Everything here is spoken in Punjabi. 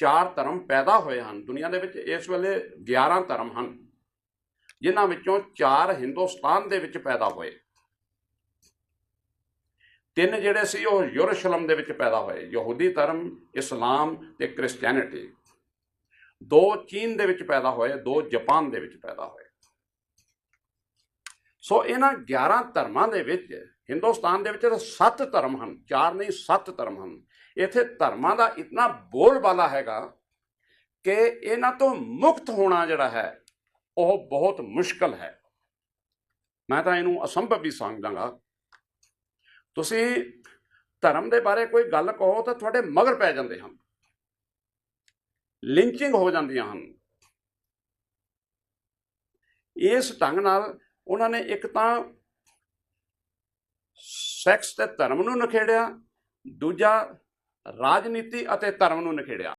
ਚਾਰ ਧਰਮ ਪੈਦਾ ਹੋਏ ਹਨ। ਦੁਨੀਆ ਦੇ ਵਿੱਚ ਇਸ ਵੇਲੇ 11 ਧਰਮ ਹਨ, ਜਿਨ੍ਹਾਂ ਵਿੱਚੋਂ ਚਾਰ ਹਿੰਦੁਸਤਾਨ ਦੇ ਵਿੱਚ ਪੈਦਾ ਹੋਏ। ਤਿੰਨ ਜਿਹੜੇ ਸੀ, ਉਹ ਯਰੂਸ਼ਲਮ ਦੇ ਵਿੱਚ ਪੈਦਾ ਹੋਏ, ਯਹੂਦੀ ਧਰਮ, ਇਸਲਾਮ ਤੇ ਕ੍ਰਿਸਚੀਅਨਿਟੀ ਦੋ ਚੀਨ ਦੇ ਵਿੱਚ ਪੈਦਾ ਹੋਏ, ਦੋ ਜਾਪਾਨ ਦੇ ਵਿੱਚ ਪੈਦਾ ਹੋਏ। ਸੋ ਇਹਨਾਂ 11 ਧਰਮਾਂ ਦੇ ਵਿੱਚ, ਹਿੰਦੁਸਤਾਨ ਦੇ ਵਿੱਚ ਤਾਂ ਸੱਤ ਧਰਮ ਹਨ, ਚਾਰ ਨਹੀਂ, ਸੱਤ ਧਰਮ ਹਨ। ਇੱਥੇ ਧਰਮਾਂ ਦਾ ਇਤਨਾ ਬੋਲਬਾਲਾ ਹੈਗਾ ਕਿ ਇਹਨਾਂ ਤੋਂ ਮੁਕਤ ਹੋਣਾ ਜਿਹੜਾ ਹੈ, ਉਹ ਬਹੁਤ ਮੁਸ਼ਕਲ ਹੈ। ਮੈਂ ਤਾਂ ਇਹਨੂੰ ਅਸੰਭਵ ਵੀ ਸਮਝਾਂਗਾ ਤੁਸੀਂ ਧਰਮ ਦੇ ਬਾਰੇ ਕੋਈ ਗੱਲ ਕਹੋ ਤਾਂ ਤੁਹਾਡੇ ਮਗਰ ਪੈ ਜਾਂਦੇ ਹਨ। ਲਿੰਚਿੰਗ ਹੋ ਜਾਂਦੀਆਂ ਹਨ। ਇਸ ਢੰਗ ਨਾਲ ਉਹਨਾਂ ਨੇ ਇੱਕ ਤਾਂ ਸੈਕਸ ਤੇ ਧਰਮ ਨੂੰ ਨਖੇੜਿਆ, ਦੂਜਾ ਰਾਜਨੀਤੀ ਅਤੇ ਧਰਮ ਨੂੰ ਨਖੇੜਿਆ।